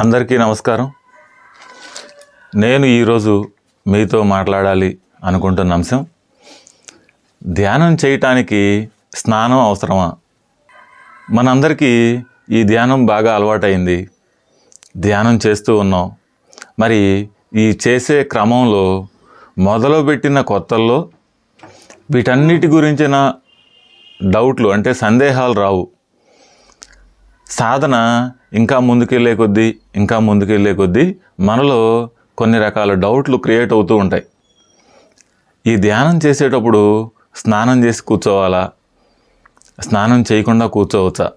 అందరికీ నమస్కారం. నేను ఈరోజు మీతో మాట్లాడాలి అనుకుంటున్న అంశం ధ్యానం చేయటానికి స్నానం అవసరమా? మనందరికీ ఈ ధ్యానం బాగా అలవాటైంది. ధ్యానం చేస్తూ ఉన్నాం. మరి ఈ చేసే క్రమంలో మొదలుపెట్టిన కొత్తల్లో వీటన్నిటి గురించిన డౌట్లు అంటే సందేహాలు రావు. సాధన ఇంకా ముందుకెళ్ళే కొద్దీ ఇంకా ముందుకెళ్ళే కొద్దీ మనలో కొన్ని రకాల డౌట్లు క్రియేట్ అవుతూ ఉంటాయి. ఈ ధ్యానం చేసేటప్పుడు స్నానం చేసి కూర్చోవాలా? స్నానం చేయకుండా కూర్చోవచ్చా?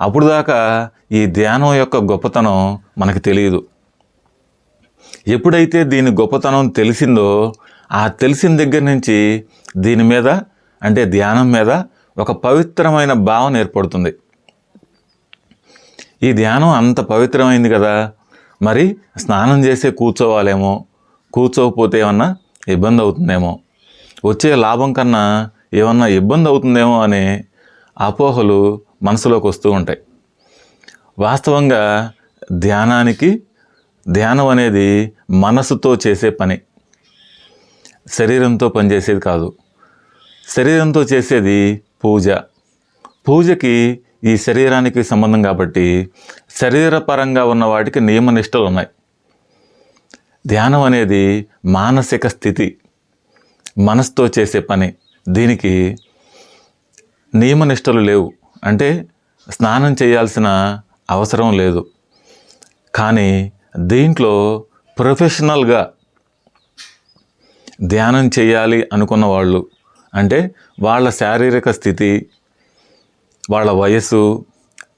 అప్పుడు దాకా ఈ ధ్యానం యొక్క గొప్పతనం మనకు తెలియదు. ఎప్పుడైతే దీని గొప్పతనం తెలిసిందో ఆ తెలిసిన దగ్గర నుంచి దీని మీద అంటే ధ్యానం మీద ఒక పవిత్రమైన భావన ఏర్పడుతుంది. ఈ ధ్యానం అంత పవిత్రమైంది కదా. మరి స్నానం చేసే కూర్చోవాలేమో కూర్చోకపోతే ఏమన్నా ఇబ్బంది అవుతుందేమో. వచ్చే లాభం కన్నా ఏమన్నా ఇబ్బంది అవుతుందేమో అనే అపోహలు మనసులోకి వస్తూ ఉంటాయి. వాస్తవంగా ధ్యానానికి ధ్యానం అనేది మనసుతో చేసే పని. శరీరంతో పనిచేసేది కాదు. శరీరంతో చేసేది పూజ. పూజకి ఈ శరీరానికి సంబంధం కాబట్టి శరీరపరంగా ఉన్న వాటికి నియమనిష్టలు ఉన్నాయి. ధ్యానం అనేది మానసిక స్థితి మనసుతో చేసే పని. దీనికి నియమనిష్టలు లేవు. అంటే స్నానం చేయాల్సిన అవసరం లేదు. కానీ దీంట్లో ప్రొఫెషనల్గా ధ్యానం చేయాలి అనుకున్న వాళ్ళు అంటే వాళ్ళ శారీరక స్థితి వాళ్ళ వయస్సు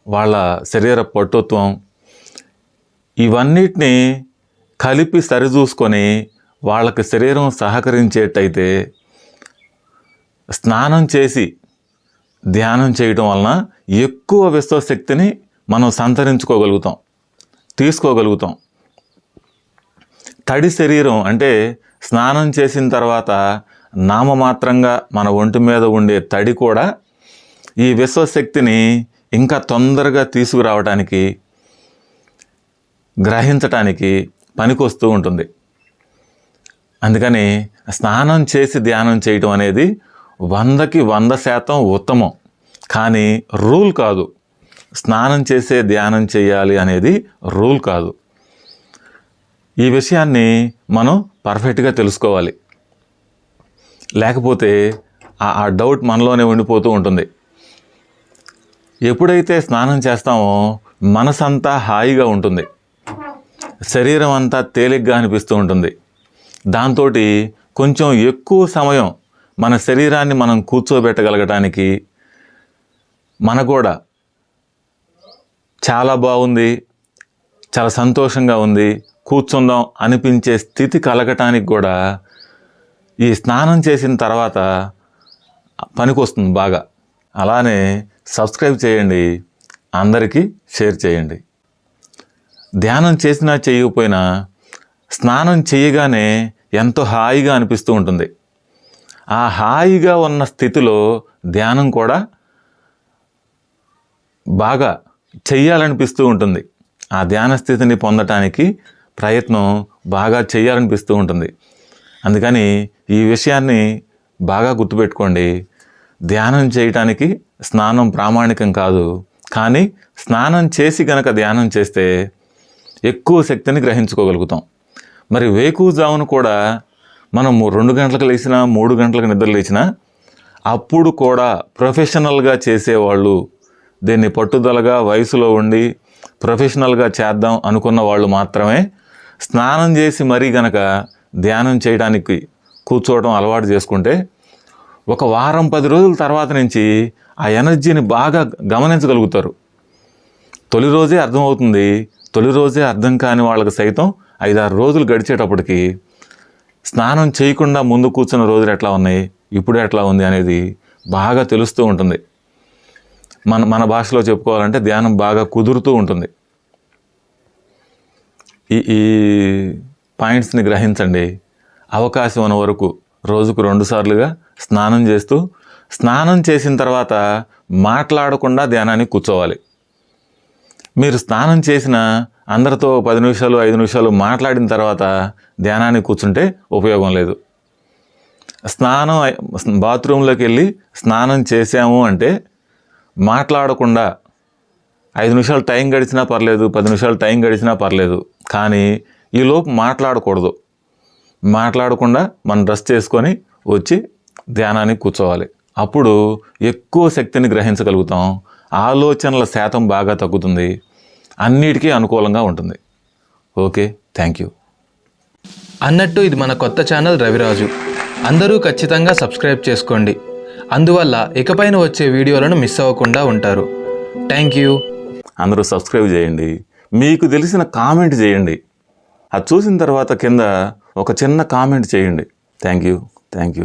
వాళ్ళ శరీర పట్టుత్వం ఇవన్నిటిని కలిపి సరిచూసుకొని వాళ్ళకి శరీరం సహకరించేటైతే స్నానం చేసి ధ్యానం చేయటం వలన ఎక్కువ విశ్వశక్తిని మనం సంతరించుకోగలుగుతాం తీసుకోగలుగుతాం. తడి శరీరం అంటే స్నానం చేసిన తర్వాత నామమాత్రంగా మన ఒంటి మీద ఉండే తడి కూడా ఈ విశ్వశక్తిని ఇంకా తొందరగా తీసుకురావడానికి గ్రహించటానికి పనికొస్తూ ఉంటుంది. అందుకని స్నానం చేసి ధ్యానం చేయటం అనేది వందకి వంద శాతం ఉత్తమం. కానీ రూల్ కాదు. స్నానం చేసే ధ్యానం చేయాలి అనేది రూల్ కాదు. ఈ విషయాన్ని మనం పర్ఫెక్ట్గా తెలుసుకోవాలి. లేకపోతే ఆ ఆ డౌట్ మనలోనే ఉండిపోతూ ఉంటుంది. ఎప్పుడైతే స్నానం చేస్తామో మనసంతా హాయిగా ఉంటుంది. శరీరం అంతా తేలిగ్గా అనిపిస్తూ ఉంటుంది. దాంతో కొంచెం ఎక్కువ సమయం మన శరీరాన్ని మనం కూర్చోబెట్టగలగటానికి మన కూడా చాలా బాగుంది చాలా సంతోషంగా ఉంది కూర్చుందాం అనిపించే స్థితి కలగటానికి కూడా ఈ స్నానం చేసిన తర్వాత పనికొస్తుంది బాగా. అలానే సబ్స్క్రైబ్ చేయండి అందరికీ షేర్ చేయండి. ధ్యానం చేసినా చేయకపోయినా స్నానం చేయగానే ఎంతో హాయిగా అనిపిస్తూ ఉంటుంది. ఆ హాయిగా ఉన్న స్థితిలో ధ్యానం కూడా బాగా చెయ్యాలనిపిస్తూ ఉంటుంది. ఆ ధ్యాన స్థితిని పొందటానికి ప్రయత్నం బాగా చేయాలనిపిస్తూ ఉంటుంది. అందుకని ఈ విషయాన్ని బాగా గుర్తుపెట్టుకోండి. ధ్యానం చేయటానికి స్నానం ప్రామాణికం కాదు. కానీ స్నానం చేసి గనక ధ్యానం చేస్తే ఎక్కువ శక్తిని గ్రహించుకోగలుగుతాం. మరి వేకుజామును కూడా మనం రెండు గంటలకు లేచినా మూడు గంటలకు నిద్ర లేచినా అప్పుడు కూడా ప్రొఫెషనల్గా చేసేవాళ్ళు దీన్ని పట్టుదలగా వయసులో ఉండి ప్రొఫెషనల్గా చేద్దాం అనుకున్న వాళ్ళు మాత్రమే స్నానం చేసి మరీ గనక ధ్యానం చేయడానికి కూర్చోవడం అలవాటు చేసుకుంటే ఒక వారం పది రోజుల తర్వాత నుంచి ఆ ఎనర్జీని బాగా గమనించగలుగుతారు. తొలి రోజే అర్థమవుతుంది. తొలి రోజే అర్థం కాని వాళ్ళకి సైతం ఐదారు రోజులు గడిచేటప్పటికి స్నానం చేయకుండా ముందు కూర్చున్న రోజులు ఎట్లా ఉన్నాయి? ఇప్పుడు ఎట్లా ఉంది అనేది బాగా తెలుస్తూ ఉంటుంది. మన మన భాషలో చెప్పుకోవాలంటే ధ్యానం బాగా కుదురుతూ ఉంటుంది. ఈ ఈ పాయింట్స్ని గ్రహించండి. అవకాశం ఉన్న వరకు రోజుకు రెండుసార్లుగా స్నానం చేస్తూ స్నానం చేసిన తర్వాత మాట్లాడకుండా ధ్యానానికి కూర్చోవాలి. మీరు స్నానం చేసిన అందరితో పది నిమిషాలు ఐదు నిమిషాలు మాట్లాడిన తర్వాత ధ్యానానికి కూర్చుంటే ఉపయోగం లేదు. స్నానం బాత్రూంలోకి వెళ్ళి స్నానం చేసాము అంటే మాట్లాడకుండా ఐదు నిమిషాలు టైం గడిచినా పర్లేదు పది నిమిషాలు టైం గడిచినా పర్లేదు. కానీ ఈలోపు మాట్లాడకూడదు. మాట్లాడకుండా మనం డ్రెస్ చేసుకొని వచ్చి ధ్యానానికి కూర్చోవాలి. అప్పుడు ఎక్కువ శక్తిని గ్రహించగలుగుతాం. ఆలోచనల శాతం బాగా తగ్గుతుంది. అన్నిటికీ అనుకూలంగా ఉంటుంది. Okay thank you. అన్నట్టు ఇది మన కొత్త ఛానల్ రవిరాజు. అందరూ ఖచ్చితంగా సబ్స్క్రైబ్ చేసుకోండి. అందువల్ల ఇకపైన వచ్చే వీడియోలను మిస్ అవ్వకుండా ఉంటారు. Thank you. అందరూ సబ్స్క్రైబ్ చేయండి. మీకు తెలిసిన కామెంట్ చేయండి. అది చూసిన తర్వాత కింద ఒక చిన్న కామెంట్ చేయండి. Thank you. Thank you.